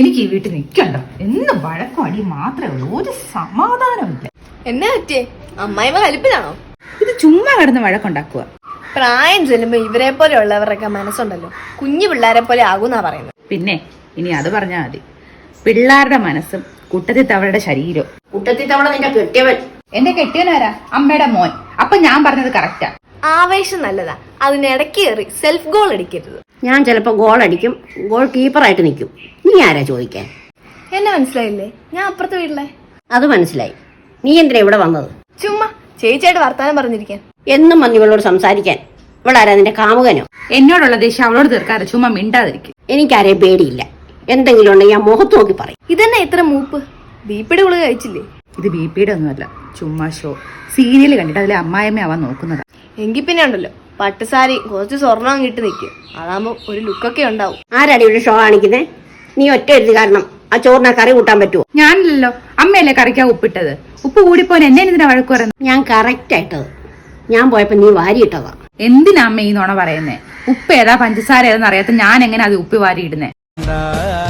എനിക്ക് ഈ വീട്ടിൽ നിൽക്കണ്ട. എന്ന് വഴക്കും അടി മാത്രമേ ഉള്ളൂ. ഒരു സമാധാനമില്ല എന്നാ പറ്റിയേ? അമ്മായിമ കലിപ്പിലാണോ? ഇത് ചുമ്മാ കിടന്ന് വഴക്കുണ്ടാക്കുക. പ്രായം ചെല്ലുമ്പോ ഇവരെ പോലെ ഉള്ളവരൊക്കെ മനസ്സുണ്ടല്ലോ. കുഞ്ഞു പിള്ളേരെ പോലെ ആകുന്നാ പറയുന്നത്. പിന്നെ ഇനി അത് പറഞ്ഞാൽ മതി. പിള്ളേരുടെ മനസ്സും കുട്ടത്തി തവളയുടെ ശരീരവും. കുട്ടത്തി തവള നിന്റെ കെട്ടിയവൻ. എന്റെ കെട്ടിയനാരാ അമ്മയുടെ മോൻ. അപ്പൊ ഞാൻ പറഞ്ഞത് കറക്റ്റാ ആവേശം നല്ലതാ. അതിനിടയ്ക്ക് കയറി സെൽഫ് ഗോൾ അടിക്കരുത് ഞാൻ ചിലപ്പോ ഗോൾ അടിക്കും. ഗോൾ കീപ്പറായിട്ട് നിൽക്കും നീ ആരാ ചോദിക്കാൻ? എന്നെ മനസ്സിലായില്ലേ? ഞാൻ അപ്പുറത്തെ വീട്ടിലെ. അത് മനസ്സിലായി. നീ എന്തിനാ ഇവിടെ വന്നത്? ചുമ്മാ ചേച്ചിയായിട്ട് വർത്താനം പറഞ്ഞിരിക്കാൻ. എന്നും വന്ന് ഇവളോട് സംസാരിക്കാൻ. ഇവളാരാ നിന്റെ കാമുകനോ? എന്നോടുള്ള ദേഷ്യം അവളോട് തീർക്കാതെ ചുമ്മാ മിണ്ടാതിരിക്കും. എനിക്കാരെയും പേടിയില്ല. എന്തെങ്കിലും ഉണ്ടെങ്കിൽ ഞാൻ മുഖത്ത് നോക്കി പറയും. ഇതന്നെ ഇത്ര മൂപ്പ്? ബീപ്പിയുടെ ഗുളിക കഴിച്ചില്ലേ? ഇത് ബി പിയുടെ ഒന്നുമല്ല ചുമ്മാ ഷോ സീരിയൽ കണ്ടിട്ട് അതിലെ അമ്മായിയമ്മയാവാൻ നോക്കുന്നതാ. എങ്കിൽ പിന്നെ ഉണ്ടല്ലോ. പട്ടുസാരി കുറച്ച് സ്വർണം കിട്ടി നിൽക്കും അതാകുമ്പോ ഒരു ലുക്കൊക്കെ ഉണ്ടാവും. ആരാടി ഇവിടെ ഷോ കാണിക്കുന്നത് നീ ഒറ്റ എഴുതി കാരണം ആ ചോറിനെ കറി കൂട്ടാൻ പറ്റുമോ ഞാനില്ലല്ലോ. അമ്മയല്ലേ കറിക്കാ ഉപ്പിട്ടത്? ഉപ്പ് കൂടിപ്പോൻ എന്നെ എന്തിനാ വഴക്ക് പറയുന്നത് ഞാൻ കറക്റ്റ് ആയിട്ടത്. ഞാൻ പോയപ്പോ നീ വാരിയിട്ടതാ എന്തിനാ അമ്മ ഈ നോണ പറയുന്നേ? ഉപ്പ് ഏതാ പഞ്ചസാര ഏതാന്ന് അറിയാത്ത ഞാൻ എങ്ങനെ അത് ഉപ്പ് വാരി ഇടുന്നേ? na